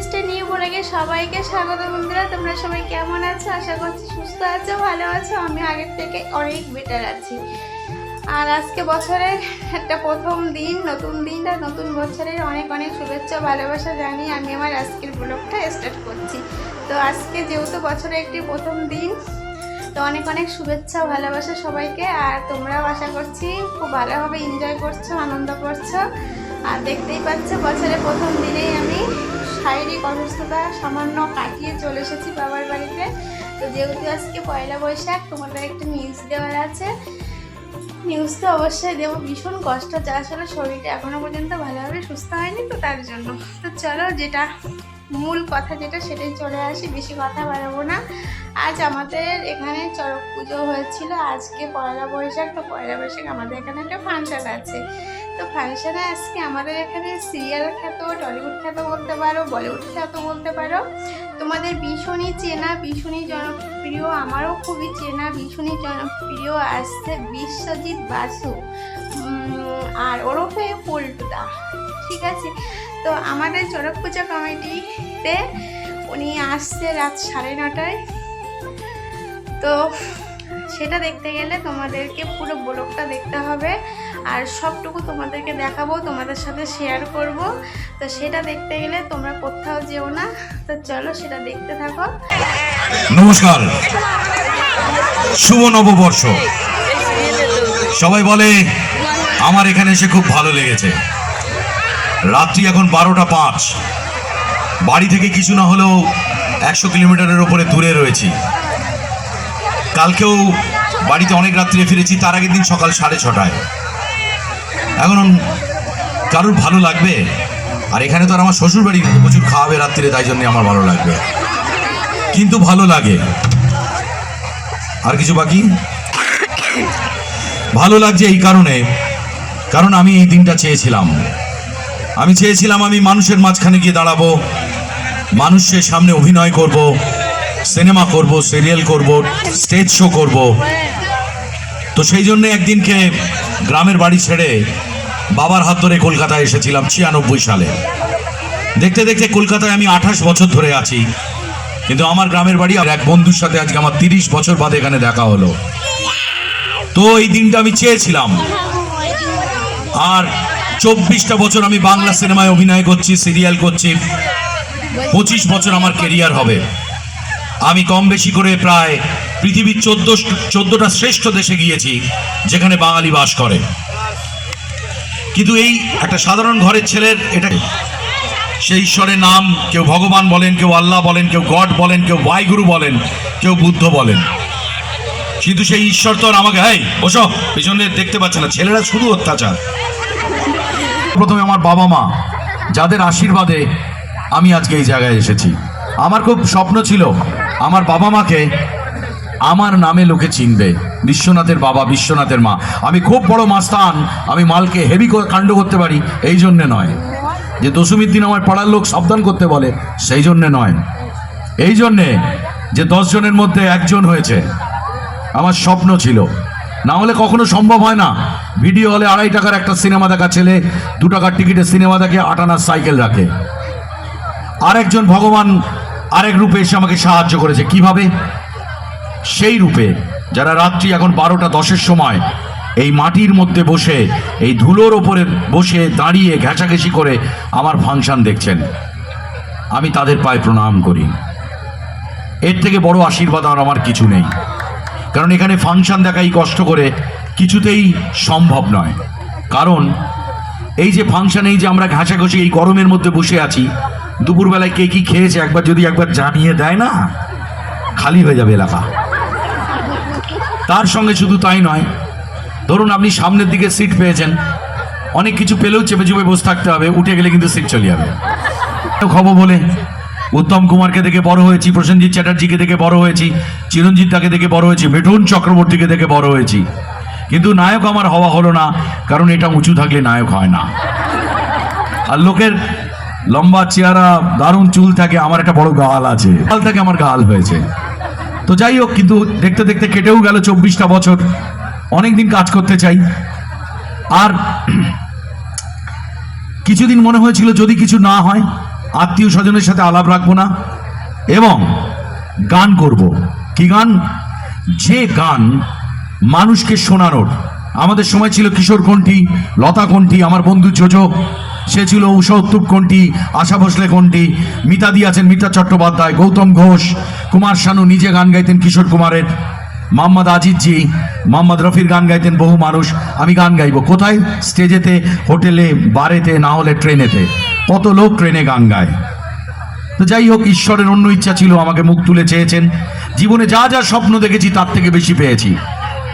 Lifestyle নিয়ে পড়ে গিয়ে সবাইকে স্বাগত বন্ধুরা। তোমরা সবাই কেমন আছো? আশা করছি সুস্থ আছো, ভালো আছো। আমি আগের থেকে অনেক বেটার আছি। আর আজকে বছরের একটা প্রথম দিন, নতুন দিন আর নতুন বছরের অনেক অনেক শুভেচ্ছা, ভালোবাসা জানি আমি আমার আজকের ব্লগটা স্টার্ট করছি। তো আজকে যেহেতু বছরের একটি প্রথম দিন, তো অনেক অনেক শুভেচ্ছা, ভালোবাসা সবাইকে। আর তোমরাও আশা করছি খুব ভালোভাবে এনজয় করছ, আনন্দ করছ। আর দেখতেই পাচ্ছ, বছরের প্রথম দিনেই আমি শারীরিক অসুস্থতা সামান্য কাটিয়ে চলে এসেছি বাবার বাড়িতে। তো যেহেতু আজকে পয়লা বৈশাখ, তোমাদের একটা নিউজ দেওয়ার আছে। নিউজ তো অবশ্যই দেবো। ভীষণ কষ্ট হচ্ছে আসলে শরীরটা এখনও পর্যন্ত ভালোভাবে সুস্থ হয়নি তো তার জন্য। তো চলো যেটা মূল কথা যেটা, সেটাই চলে আসি। বেশি কথা বাড়াবো না। আজ আমাদের এখানে চড়ক পুজো হয়েছিল। আজকে পয়লা বৈশাখ, তো পয়লা বৈশাখ আমাদের এখানে একটা ফাংশন আছে। তো ফাংশনে আজকে আমাদের এখানে সিরিয়াল খ্যাত টলিউড খ্যাত বলতে পারো বলিউড খ্যাত বলতে পারো। তোমাদের ভীষণই চেনা, ভীষণই জনপ্রিয়, আমারও খুবই চেনা, ভীষণই জনপ্রিয় আসছে বিশ্বজিৎ বাসু আর ওরফে পল্টুদা, ঠিক আছে? তো আমাদের চড়ক পূজা কমিটিতে উনি আসছে রাত সাড়ে নটায়। তো সেটা দেখতে গেলে তোমাদেরকে পুরো ব্লগটা দেখতে হবে। আর সবটুকু তোমাদেরকে দেখাবো, তোমাদের সাথে শেয়ার করব। তো সেটা দেখতে গেলে তোমরা কোথাও যেও না। তো চলো সেটা দেখতে থাকো। নমস্কার। শুভ নববর্ষ। সবাই বলে, আমার এখানে এসে খুব ভালো লেগেছে। রাত্রি এখন বারোটা পাঁচ। বাড়ি থেকে কিছু না হলেও একশো কিলোমিটারের ওপরে দূরে রয়েছি। কালকেও বাড়িতে অনেক রাত্রে ফিরেছি, তার আগের দিন সকাল সাড়ে ছটায়। এখন কারোর ভালো লাগবে? আর এখানে তো আর আমার শ্বশুর বাড়ি প্রচুর খাওয়াবে রাত্রিরে, তাই জন্যে আমার ভালো লাগবে। কিন্তু ভালো লাগে। আর কিছু বাকি? ভালো লাগছে এই কারণে। কারণ আমি এই দিনটা চেয়েছিলাম। আমি চেয়েছিলাম আমি মানুষের মাঝখানে গিয়ে দাঁড়াবো, মানুষের সামনে অভিনয় করব, সিনেমা করব, সিরিয়াল করব, স্টেজ শো করব। তো সেই জন্য একদিনকে গ্রামের বাড়ি ছেড়ে বাবার হাত ধরে কলকাতায় এসেছিলাম ছিয়ানব্বই সালে। দেখতে দেখতে কলকাতায় আমি আঠাশ বছর ধরে আছি। কিন্তু আমার গ্রামের বাড়ি আর এক বন্ধুর সাথে আজকে আমার তিরিশ বছর বাদে এখানে দেখা হলো। তো এই দিনটা আমি চেয়েছিলাম। আর চব্বিশটা বছর আমি বাংলা সিনেমায় অভিনয় করছি, সিরিয়াল করছি। পঁচিশ বছর আমার কেরিয়ার হবে। আমি কম বেশি করে প্রায় পৃথিবীর চোদ্দ চোদ্দটা শ্রেষ্ঠ দেশে গিয়েছি, যেখানে বাঙালি বাস করে। কিন্তু এই একটা সাধারণ ঘরের ছেলের এটা সেই ঈশ্বরের নাম, কেউ ভগবান বলেন, কেউ আল্লাহ বলেন, কেউ গড বলেন, কেউ বাইগুরু বলেন, কেউ বুদ্ধ বলেন। কিন্তু সেই ঈশ্বর তো আর আমাকে, হাই ওসব পেছনে দেখতে পাচ্ছে না, ছেলেরা শুধু অত্যাচার। প্রথমে আমার বাবা মা, যাদের আশীর্বাদে আমি আজকে এই জায়গায় এসেছি। আমার খুব স্বপ্ন ছিল, আমার বাবা মাকে আমার নামে লোকে চিনবে। বিশ্বনাথের বাবা, বিশ্বনাথের মা। আমি খুব বড় মাস্তান, আমি মালকে হেভি কাণ্ড করতে পারি, এই জন্যে নয়। যে দশমীর দিন আমার পাড়ার লোক সাবধান করতে বলে, সেই জন্যে নয়। এই জন্যে যে দশ জনের মধ্যে একজন হয়েছে, আমার স্বপ্ন ছিল। না হলে কখনো সম্ভব হয় না। ভিডিও হলে আড়াই টাকার একটা সিনেমা দেখা ছেলে, দু টাকার টিকিটে সিনেমা দেখে আটানার সাইকেল রাখে। আরেকজন ভগবান, আরেক রূপে এসে আমাকে সাহায্য করেছে। কীভাবে? সেই রূপে, যারা রাত্রি এখন বারোটা দশের সময় এই মাটির মধ্যে বসে, এই ধুলোর ওপরে বসে দাঁড়িয়ে ঘেঁষাঘেঁষি করে আমার ফাংশন দেখছেন। আমি তাদের পায়ে প্রণাম করি। এর থেকে বড় আশীর্বাদ আর আমার কিছু নেই। কারণ এখানে ফাংশন দেখাই কষ্ট করে কিছুতেই সম্ভব নয়। কারণ এই যে ফাংশন, এই যে আমরা ঘাসাঘষি এই গরমের মধ্যে বসে আছি, দুপুরবেলায় কে কি খেয়েছে একবার যদি একবার জানিয়ে দেয় না, খালি হয়ে যাবে এলাকা। তার সঙ্গে শুধু তাই নয়, ধরুন আপনি সামনের দিকে সিট পেয়েছেন, অনেক কিছু পেলেও চেপে চেপে বসে থাকতে হবে, উঠে গেলে কিন্তু সিট চলে যাবে। খবর বলে, উত্তম কুমারকে দেখে বড় হয়েছি, প্রসেনজিৎ চ্যাটার্জিকে দেখে বড় হয়েছি, চিরঞ্জিত তাকে দেখে বড় হয়েছি, মিঠুন চক্রবর্তীকে দেখে বড় হয়েছি। কিন্তু নায়ক আমার হওয়া হলো না, কারণ এটা উঁচু থাকলে নায়ক হয় না। আর লোকের লম্বা চেহারা, দারুণ চুল থাকে, আমার একটা বড় গাল আছে। গাল থাকে, আমার গাল হয়েছে। তো যাই হোক, কিন্তু দেখতে দেখতে কেটেও গেল চব্বিশটা বছর। অনেক দিন কাজ করতে চাই। আর কিছুদিন মনে হয়েছিল যদি কিছু না হয় আত্মীয় স্বজনের সাথে আলাপ রাখব না, এবং গান করব। কি গান? যে গান মানুষকে শোনানোর। আমাদের সময় ছিল কিশোর কণ্ঠী, লতা কণ্ঠী, আমার বন্ধু জোজো, সে ছিল উষা উত্তুপ কণ্ঠী, আশা ভোসলে কণ্ঠী, মিতাদি আছেন মিতা চট্টোপাধ্যায়, গৌতম ঘোষ কুমার শানু নিজে গান গাইতেন কিশোর কুমারের। মোহাম্মদ আজিজজি, মোহাম্মদ রফির গান গাইতেন বহু মানুষ। আমি গান গাইবো। কোথায়? স্টেজেতে, হোটেলে, বারেতে, না হলে ট্রেনেতে। কত লোক ট্রেনে গান গায়। তো যাই হোক, ঈশ্বরের অন্য ইচ্ছা ছিল, আমাকে মুখ তুলে চেয়েছেন। জীবনে যা যা স্বপ্ন দেখেছি, তার থেকে বেশি পেয়েছি।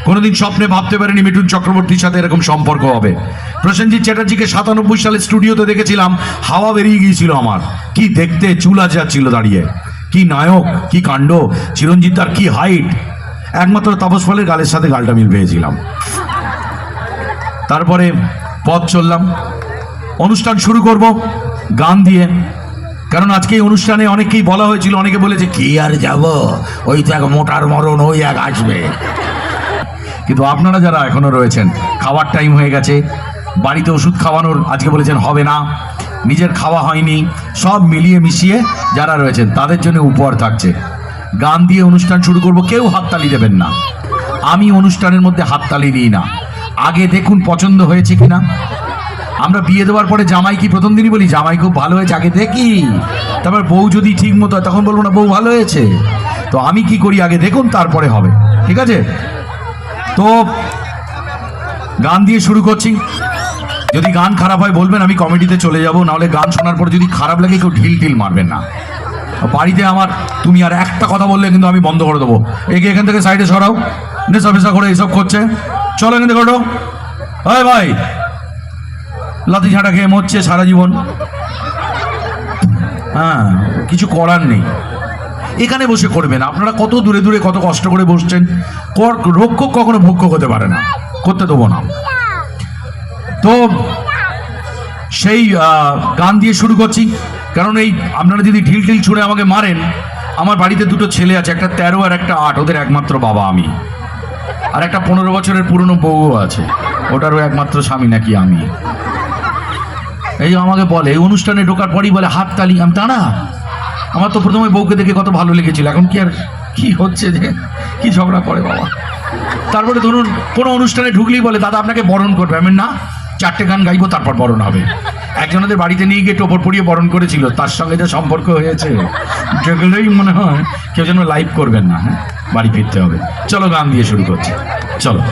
কোনোদিন স্বপ্নে ভাবতে পারিনি মিঠুন চক্রবর্তীর সাথে এরকম সম্পর্ক হবে। প্রসেনজিৎ চ্যাটার্জিকে সাতানব্বই সালে স্টুডিওতে দেখেছিলাম, হাওয়া বেরিয়ে গিয়েছিল আমার। কি দেখতে চুলা যাচ্ছিল দাঁড়িয়ে। কি নায়ক, কি কাণ্ড, চিরঞ্জিত তার কি হাইট একমাত্র তাপস ফলের গালের সাথে গালটা মিল পেয়েছিলাম। তারপরে পথ চললাম। অনুষ্ঠান শুরু করব, গান দিয়ে। কারণ আজকে এই অনুষ্ঠানে অনেকেই বলা হয়েছিল, অনেকে বলেছে, কি আর যাব? ওই তো এক মোটার মরণ, ওই এক আসবে। কিন্তু আপনারা যারা এখনও রয়েছেন, খাওয়ার টাইম হয়ে গেছে। বাড়িতে ওষুধ খাওয়ানোর আজকে বলেছেন হবে না। নিজের খাওয়া হয়নি। সব মিলিয়ে মিশিয়ে যারা রয়েছেন, তাদের জন্য উপহার থাকছে। গান দিয়ে অনুষ্ঠান শুরু করব, কেউ হাততালি দেবেন না। আমি অনুষ্ঠানের মধ্যে হাততালি দিই না। আগে দেখুন পছন্দ হয়েছে কিনা। আমরা বিয়ে দেওয়ার পরে জামাই কি প্রথম দিনই বলি, জামাই খুব ভালো হয়েছে, আগে দেখি। তারপর বউ যদি ঠিক মতো হয়, তখন বলব, না, বউ ভালো হয়েছে। তো আমি কি করি, আগে দেখুন, তারপরে হবে। ঠিক আছে? তো গান দিয়ে শুরু করছি। যদি গান খারাপ হয় বলবেন, আমি কমেডিতে চলে যাব, নাহলে গান শোনার পর যদি খারাপ লাগে কেউ ঢিল ঢিল মারবেন না। বাড়িতে আমার, তুমি আর একটা কথা বললে কিন্তু আমি বন্ধ করে দেবো। একে এখান থেকে সাইডে সরাও নেশা ফেসা করে এইসব করছে। চলো থেকে ওঠো। হয় ভাই লাতি ঝাঁটা খেয়ে মরছে সারা জীবন। হ্যাঁ কিছু করার নেই। এখানে বসে করবেন, আপনারা কত দূরে দূরে কত কষ্ট করে বসছেন। রক্ষক কখনো ভক্ষক হতে পারে না, করতে দেবো না। তো সেই গান দিয়ে শুরু করছি। কারণ এই আপনারা যদি ঢিল ঢিল ছুঁড়ে আমাকে মারেন, আমার বাড়িতে দুটো ছেলে আছে, একটা তেরো আর একটা আট, ওদের একমাত্র বাবা আমি। আর একটা পনেরো বছরের পুরনো বউও আছে, ওটারও একমাত্র স্বামী নাকি আমি। এই আমাকে বলে, এই অনুষ্ঠানে ঢোকার পরই বলে, হাত তালি, আমি না? আমার তো প্রথমে বউকে দেখে কত ভালো লেগেছিল, এখন কি আর, কি হচ্ছে যে, কি ঝগড়া করে বাবা? তারপরে ধরুন, কোনো অনুষ্ঠানে ঢুকলেই বলে, দাদা, আপনাকে বরণ করবে। আমি না চারটে গান গাইবো, তারপর বরণ হবে। একজনদের বাড়িতে নিয়ে গিয়ে টোপর পরিয়ে বরণ করেছিল, তার সঙ্গে যা সম্পর্ক হয়েছে, যেগুলোই মনে হয় কেউ যেন লাইভ করবেন না হ্যাঁ? বাড়ি ফিরতে হবে। চলো গান দিয়ে শুরু করছি। চলো।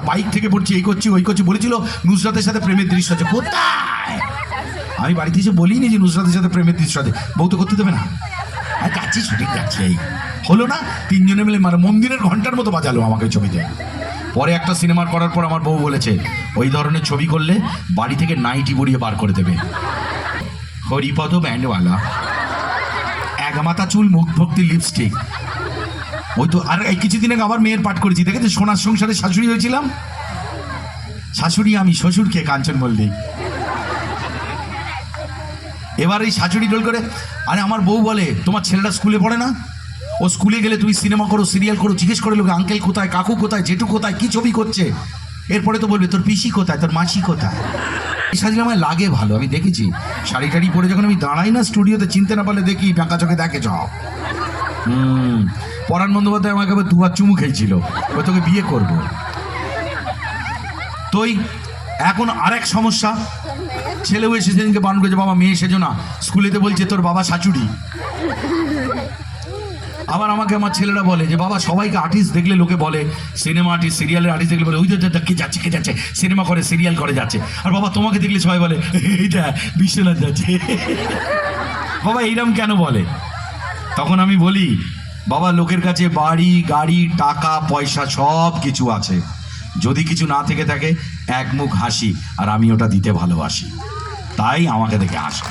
বাইক থেকে পড়ছি এই করছি, ওই করছি, বলেছিল, নুসরাতের সাথে প্রেমের দৃশ্য আছে। কোথায়? আমি বাড়িতে এসে বলিনি যে নুসরাতের সাথে প্রেমের দৃশ্য আছে। বউ তো করতে দেবে না। আর যাচ্ছি শুটিং যাচ্ছি এই। হলো না, তিনজনে মিলে মানে মন্দিরের ঘণ্টার মতো বাজালো আমাকে ছবিতে। পরে একটা সিনেমার করার পর আমার বউ বলেছে, ওই ধরনের ছবি করলে বাড়ি থেকে নাইটি বড়িয়ে বার করে দেবে। হরিপদ ব্যান্ডওয়ালা। এক মাথা চুল মুখ ভক্তি লিপস্টিক ওই তো আর এই কিছুদিন আগে আবার মেয়ের পাঠ করেছি দেখেছ সোনার সংসারে শাশুড়ি হয়েছিলাম? শাশুড়ি আমি, শ্বশুরকে কাঞ্চন মল্লিক এবার এই শাশুড়ি ডোল করে, আরে আমার বউ বলে, তোমার ছেলেটা স্কুলে পড়ে না? ও স্কুলে গেলে তুমি সিনেমা করো সিরিয়াল করো, জিজ্ঞেস করে লোকে আঙ্কেল কোথায়, কাকু কোথায়, জেঠু কোথায়, কি ছবি করছে? এরপরে তো বলবে, তোর পিসি কোথায়, তোর মাসি কোথায়? এই সাজলে আমার লাগে ভালো, আমি দেখেছি। শাড়ি টাড়ি পরে যখন আমি দাঁড়াই না স্টুডিওতে চিনতে না পারলে দেখি বাঁকা চোখে দেখে সব হুম। পরাণ বন্দ্যোপাধ্যায় আমাকে আবার দুবার চুমু খেয়েছিল ও তোকে বিয়ে করব। তোই, এখন আরেক সমস্যা। ছেলেও এসে সেদিনকে বারণ করেছে, বাবা, মেয়ে সেজো না। স্কুলেতে বলছে তোর বাবা শাশুড়ি। আবার আমাকে আমার ছেলেরা বলে যে, বাবা, সবাইকে আর্টিস্ট দেখলে লোকে বলে সিনেমা আর্টিস্ট সিরিয়ালের আর্টিস্ট দেখলে বলে, ওই তো কে যাচ্ছে কে যাচ্ছে? সিনেমা করে সিরিয়াল করে যাচ্ছে। আর বাবা, তোমাকে দেখলে সবাই বলে এইটা বিশ্বনাথ যাচ্ছে। বাবা এইরকম কেন বলে? তখন আমি বলি বাবা, লোকের কাছে বাড়ি, গাড়ি, টাকা, পয়সা সব কিছু আছে। যদি কিছু না থেকে থাকে, এক মুখ হাসি, আর আমি ওটা দিতে ভালোবাসি। তাই আমাকে দেখে হাসে।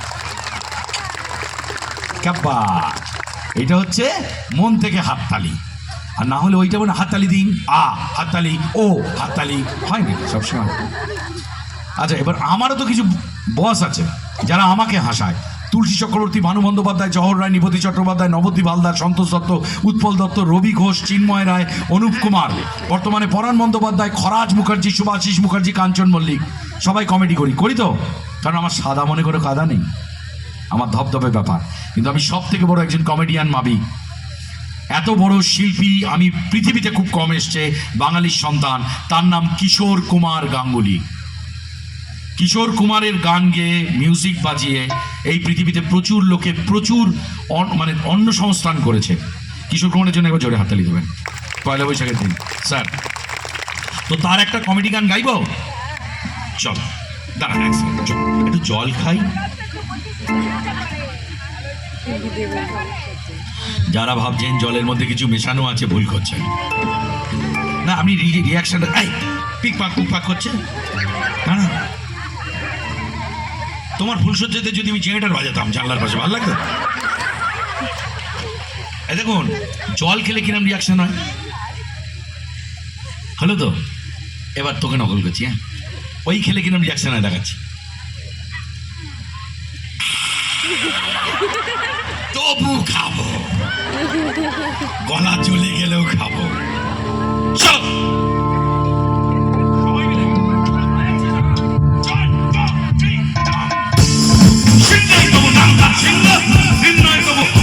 ক্যাব্বা এটা হচ্ছে মন থেকে হাততালি। আর না হলে ওইটা মানে হাততালি দিন। আ, হাততালি, ও, হাততালি। হয় নাকি? সবসময়। আচ্ছা এবার আমারও তো কিছু বস আছে, যারা আমাকে হাসায়। তুলসী চক্রবর্তী ভানু বন্দ্যোপাধ্যায়, জহর রায় নিপতি চট্টোপাধ্যায়, নবদ্বীপ হালদার, সন্তোষ দত্ত, উৎপল দত্ত, রবি ঘোষ, চিন্ময় রায়, অনুপ কুমার। বর্তমানে পরাণ বন্দ্যোপাধ্যায়, খরাজ মুখার্জি সুভাষিস মুখার্জি, কাঞ্চন মল্লিক। সবাই কমেডি করি। করি তো? কারণ আমার সাদা মনে করে কাদা নেই। আমার ধপধপে ব্যাপার। কিন্তু আমি সব থেকে বড় একজন কমেডিয়ান মাবি এত বড় শিল্পী আমি পৃথিবীতে খুব কম এসছে, বাঙালির সন্তান। তার নাম কিশোর কুমার গাঙ্গুলি। কিশোর কুমারের গান গেয়ে মিউজিক বাজিয়ে এই পৃথিবীতে প্রচুর লোকে প্রচুর মানে অন্ন সংস্থান করেছে। কিশোর কুমারের জন্য একবার জোরে হাততালি দেবেন। পয়লা বৈশাখের দিন। স্যার, তো তার একটা কমেডি গান গাইব? চল একটু জল খাই। যারা ভাবছেন জলের মধ্যে কিছু মেশানো আছে, ভুল করছেন। না, আপনি রিয়াকশন এই পিক পাক পুক পাক করছে না না তোমার ফুলসজ্জাতে যদি আমি জেনারেটার বাজাতাম জানলার পাশে, ভালো লাগতো দেখুন, জল খেলে কিরম রিয়াকশন হয়? হলো তো? এবার তোকে নকল করছি হ্যাঁ? ওই খেলে কিরম রিয়াকশন হয়, দেখাচ্ছি। তবু খাব। গলা চলে গেলেও খাব। চল সিংহ সিংহাই তবু সিংহাই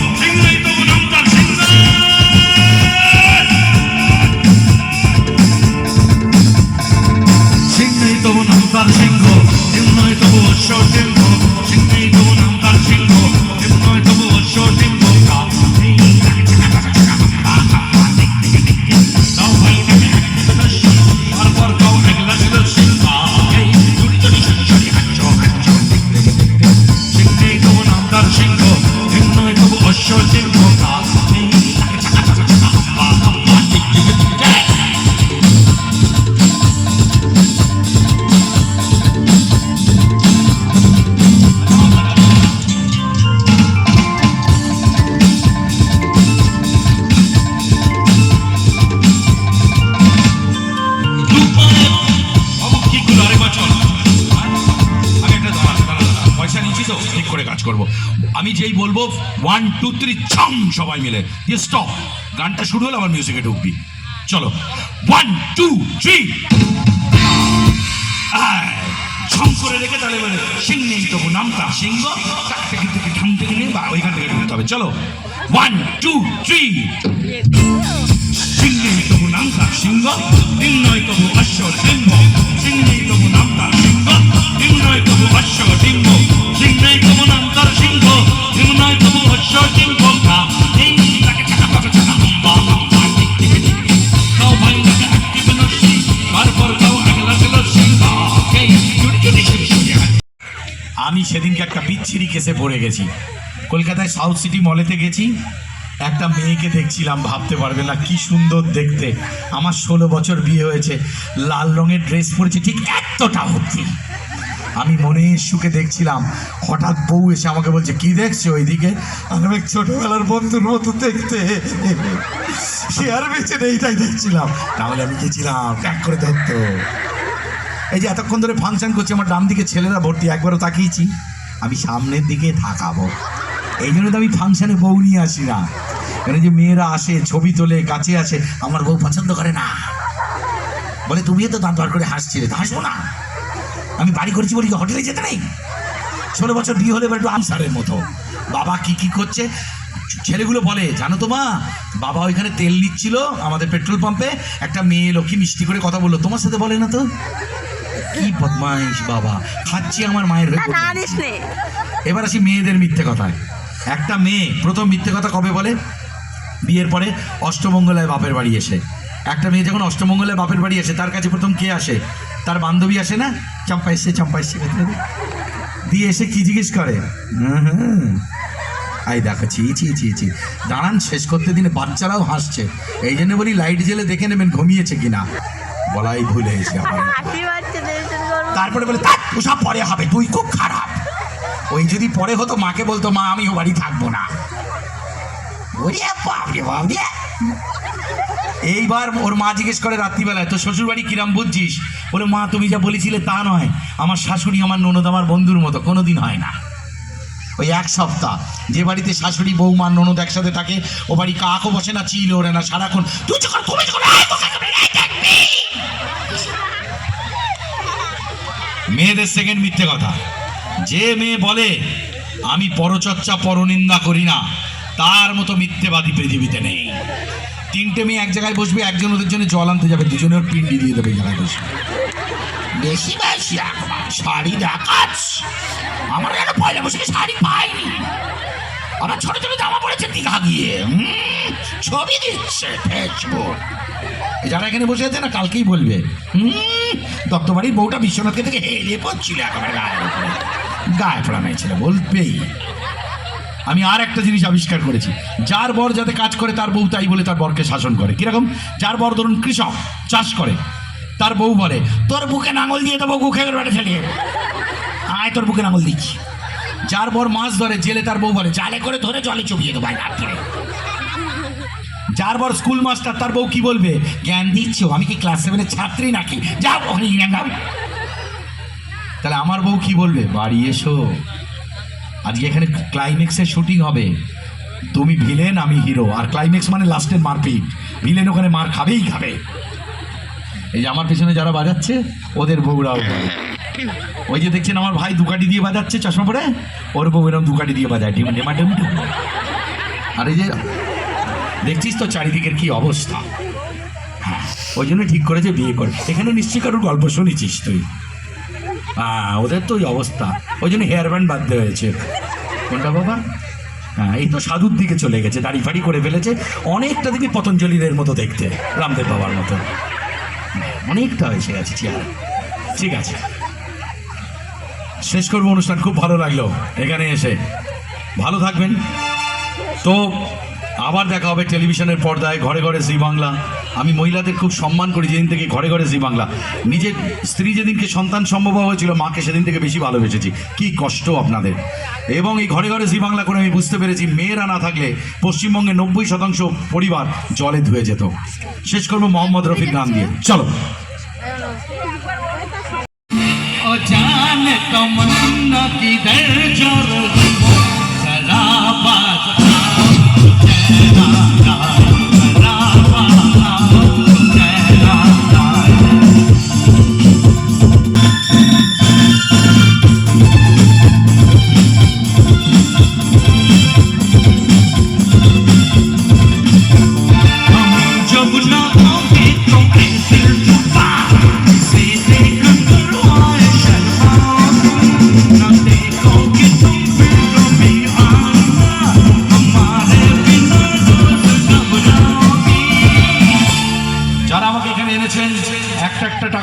করব। আমি যেই বলব ওয়ান টু থ্রি ছম সবাই মিলে। দিয়ে স্টপ গানটা শুরু হলো আমার মিউজিকে ঢুকবি। চলো। ওয়ান টু থ্রি ছম করে রেখে তাহলে বলে সিং নেই তবু নামটা সিংহ থেকে থেকে ঠাম থেকে নিয়ে বা ওইখান থেকে ঢুকতে হবে। চলো। ওয়ান টু থ্রি সিংহে তবু নামতা। সিংহ নির্ণয় তবু অশ্ব সিংহ। সিংহে তবু নামতা। সিংহ? নির্ণয় তবু অশ্ব সিংহে। আমি সেদিনকে একটা বিচ্ছিরি কেসে পড়ে গেছি। কলকাতায় সাউথ সিটি মলেতে গেছি। একটা মেয়েকে দেখছিলাম, ভাবতে পারবে না কি সুন্দর দেখতে। আমার ষোলো বছর বিয়ে হয়েছে, লাল রঙের ড্রেস পরেছে, ঠিক এতটা হচ্ছে আমি মনের সুখে দেখছিলাম। হঠাৎ বউ এসে আমাকে বলছে কি দেখছ ওইদিকে? আমি বলি, ছোটবেলার বন্ধুর মতো দেখতে। সে আর বেঁচে নেই তাই দেখছিলাম। তাহলে আমি গেছিলাম ট্যাগ করে ধরতো। এই যে এতক্ষণ ধরে ফাংশন করছি আমার ডান দিকে ছেলেরা ভর্তি একবারও তাকিয়েছি। আমি সামনের দিকে থাকাবো এই জন্য তো আমি ফাংশনে বউ নিয়ে আসি না। কারণ যে মেয়েরা আসে ছবি তোলে কাছে আসে আমার বউ পছন্দ করে না। বলে তুমিও তো দাঁত বার করে হাসছিলে তো হাসবো না? আমি বাড়ি করেছি বলি হোটেলে যেতে নেই? ষোলো বছর বিয়ে হলে একটু আনসারের মতো। বাবা কি কি করছে? ছেলেগুলো বলে জানো তো মা বাবা ওইখানে তেল নিচ্ছিল আমাদের পেট্রোল পাম্পে। একটা মেয়ে কি মিষ্টি করে কথা বলল। তোমার সাথে বলে না তো? কি বদমাইশ বাবা। খাচ্ছি আমার মায়ের এবার আসি মেয়েদের মিথ্যে কথায়। একটা মেয়ে প্রথম মিথ্যে কথা কবে বলে? বিয়ের পরে অষ্টমঙ্গলায় বাপের বাড়ি এসে। একটা মেয়ে যখন অষ্টমঙ্গলায় বাপের বাড়ি আসে তার কাছে প্রথম কে আসে? তার বান্ধবী আসে না? চম্পা এসছে চম্পা এসছে দিয়ে এসে কি জিজ্ঞেস করে? আই দেখো ছি ছি ছি ছি। দাঁড়ান শেষ করতে দিনে বাচ্চারাও হাসছে। এই জন্য বলি লাইট জেলে দেখে নেবেন ঘুমিয়েছে কিনা। বলাই ভুল হয়েছে তারপরে বলে ওসব পরে হবে তুই খুব খারাপ। ওই যদি পরে হতো মাকে বলতো মা আমি ও বাড়ি থাকব না। ওরে বাপরে বাপরে। এইবার ওর মা জিজ্ঞেস করে রাত্রিবেলায় তো শ্বশুর বাড়ি কিরাম বুঝছিস? বলে, মা, তুমি যা বলেছিলে তা নয়। আমার শাশুড়ি আমার ননদ, আমার বন্ধুর মতো কোনো দিন হয় না। ওই এক সপ্তাহ, যে বাড়িতে শাশুড়ি, বৌমা, ননদ একসাথে থাকে, ও বাড়ি কাকও বসে না, চিল ওরে না সারাক্ষণ, তুই যখন তুমি যখন। মেয়েদের সেকেন্ড মিথ্যে কথা। যে মেয়ে বলে, আমি পরচর্চা, পরনিন্দা করি না, তার মতো মিথ্যেবাদী পৃথিবীতে নেই। তিনটে মেয়ে এক জায়গায় বসবে, একজন ওদের জন্য জল আনতে যাবে, দুজনে ওর পিন্ডি দিয়ে দেবে জায়গায় বসবে বেশি বেশি শাড়ি দেখাচ্ছ। আমার যেন পয়লা বসে শাড়ি পাইনি? আমার ছোট ছোট জামা পড়েছে দীঘা গিয়ে ছবি দিচ্ছে ফেসবুক যারা এখানে বসে আছে না, কালকেই বলবে দত্তবাড়ির বউটা বিশ্বনাথকে থেকে হেলে পড়ছিল একেবারে উপরে। গায়ে পড়ানো ছিল বলবেই। আমি আর একটা জিনিস আবিষ্কার করেছি। যার বর যাতে কাজ করে, তার বউ তাই বলে তার বরকে শাসন করে। কীরকম? যার বর ধরুন কৃষক, চাষ করে, তার বউ বলে, তোর বুকে নাঙল দিয়ে দেবো গুখের বাড়ি ফেলিয়ে। আয়, তোর বুকে নাঙল দিচ্ছি। যার বর মাছ ধরে, জেলে তার বউ বলে, জালে করে ধরে জলে চুবিয়ে দেবো রাত্রে যার বর স্কুল মাস্টার তার বউ কি বলবে? জ্ঞান দিচ্ছ, আমি কি ক্লাস সেভেনের ছাত্রী নাকি? যাও, ওখানে তাহলে আমার বউ কি বলবে? বাড়ি এসো আজকে এখানে ক্লাইম্যাক্সের শুটিং হবে। তুমি ভিলেন আমি হিরো আর ক্লাইম্যাক্স মানে লাস্টের মারপিট। ভিলেন ওখানে মার খাবেই খাবে। এই যে আমার পেছনে যারা বাজাচ্ছে, ওদের বউরাও ওই যে দেখছেন আমার ভাই দুকাটি দিয়ে বাজাচ্ছে, চশমা পরে? ওর বউ এরকম দুকাটি দিয়ে বাজায়। ডিম, ডেমা, ডেম। আর এই যে, দেখছিস তো চারিদিকের কি অবস্থা? হ্যাঁ ওই জন্য ঠিক করেছে বিয়ে করে। এখানে নিশ্চয়ই কারোর গল্প শুনেছিস তুই। হ্যাঁ ওদের তো ওই অবস্থা। ওই জন্য হেয়ার ব্যান্ড বাঁধতে হয়েছে। কোনটা বাবা? হ্যাঁ এই তো সাধুর দিকে চলে গেছে, দাড়ি ফাড়ি করে ফেলেছে। অনেকটা দিকে পতঞ্জলিদের মতো দেখতে, রামদেব বাবার মতো। অনেকটা হয়েছে গেছে চেয়ার ঠিক আছে। শেষ করব অনুষ্ঠান, খুব ভালো লাগল এখানে এসে। ভালো থাকবেন। তো আবার দেখা হবে টেলিভিশনের পর্দায়, ঘরে ঘরে জি বাংলা আমি মহিলাদের খুব সম্মান করি, যেদিন থেকে ঘরে ঘরে জি বাংলা। নিজের স্ত্রী যেদিনকে সন্তান সম্ভব হয়েছিল, মাকে সেদিন থেকে বেশি ভালোবেসেছি। কি কষ্ট আপনাদের। এবং এই ঘরে ঘরে জি বাংলা করে আমি বুঝতে পেরেছি, মেয়েরা না থাকলে পশ্চিমবঙ্গে নব্বই শতাংশ পরিবার জলে ধুয়ে যেত। শেষ করব মোহাম্মদ রফির গান দিয়ে। চলো।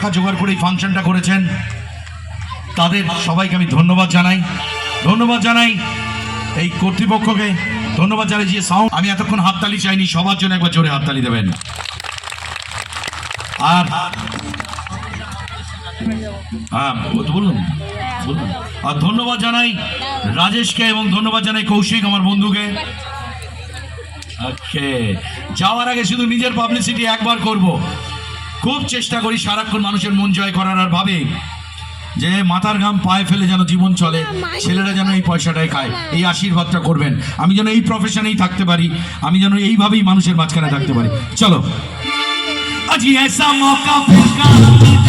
টাকা জোগাড় করে এই ফাংশনটা করেছেন। তাদের সবাইকে আমি ধন্যবাদ জানাই। ধন্যবাদ জানাই এই কর্তৃপক্ষকে। ধন্যবাদ জানাই যে সাউন্ড আমি এতক্ষণ হাততালি চাইনি, সবার জন্য একবার জোরে হাততালি দেবেন। আর হ্যাঁ বলুন। আর ধন্যবাদ জানাই রাজেশকে এবং ধন্যবাদ জানাই কৌশিক, আমার বন্ধুকে। ওকে। যাওয়ার আগে শুধু নিজের পাবলিসিটি একবার করব। খুব চেষ্টা করি সারাক্ষণ মানুষের মন জয় করার আর ভাবে যে মাথার ঘাম পায়ে ফেলে যেন জীবন চলে ছেলেরা যেন এই পয়সাটাই খায় এই আশীর্বাদটা করবেন আমি যেন এই প্রফেশনেই থাকতে পারি আমি যেন এইভাবেই মানুষের মাঝখানে থাকতে পারি চলো अजी ऐसा मौका फिर कहाँ